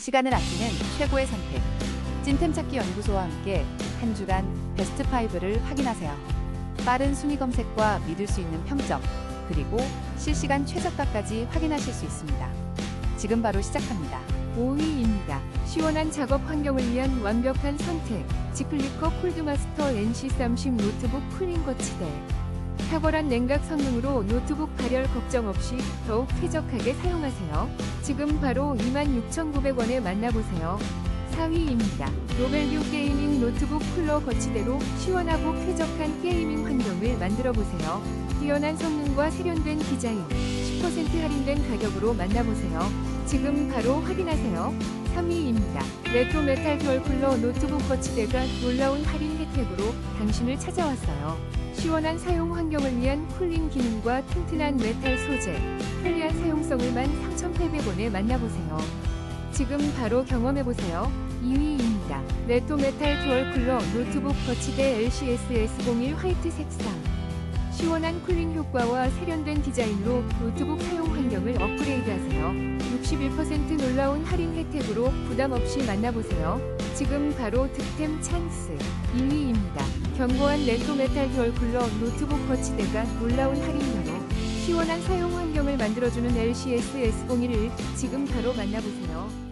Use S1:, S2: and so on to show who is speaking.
S1: 시간을 아끼는 최고의 선택. 찐템 찾기 연구소와 함께 한 주간 베스트 5를 확인하세요. 빠른 순위 검색과 믿을 수 있는 평점, 그리고 실시간 최저가까지 확인하실 수 있습니다. 지금 바로 시작합니다.
S2: 5위입니다. 시원한 작업 환경을 위한 완벽한 선택. 지플리커 콜드마스터 NC30 노트북 쿨링 거치대. 탁월한 냉각 성능으로 노트북 발열 걱정 없이 더욱 쾌적하게 사용하세요. 지금 바로 26,900원에 만나보세요. 4위입니다. 노벨뷰 게이밍 노트북 쿨러 거치대로 시원하고 쾌적한 게이밍 환경을 만들어 보세요. 뛰어난 성능과 세련된 디자인, 10% 할인된 가격으로 만나보세요. 지금 바로 확인하세요. 3위입니다. 레트로 메탈 듀얼 쿨러 노트북 거치대가 놀라운 할인 혜택으로 당신을 찾아왔어요. 시원한 사용 환경을 위한 쿨링 기능과 튼튼한 메탈 소재, 편리한 사용성을 13,800원에 만나보세요. 지금 바로 경험해보세요. 2위입니다. 레토 메탈 듀얼 쿨러 노트북 거치대 LCS-S01 화이트 색상. 시원한 쿨링 효과와 세련된 디자인로 노트북 사용 환경을 업그레이드하세요. 61% 놀라운 할인 혜택으로 부담 없이 만나보세요. 지금 바로 득템 찬스. 2위입니다. 견고한 레토 메탈 듀얼 쿨러 노트북 거치대가 놀라운 할인가로 시원한 사용 환경을 만들어주는 LCS S01을 지금 바로 만나보세요.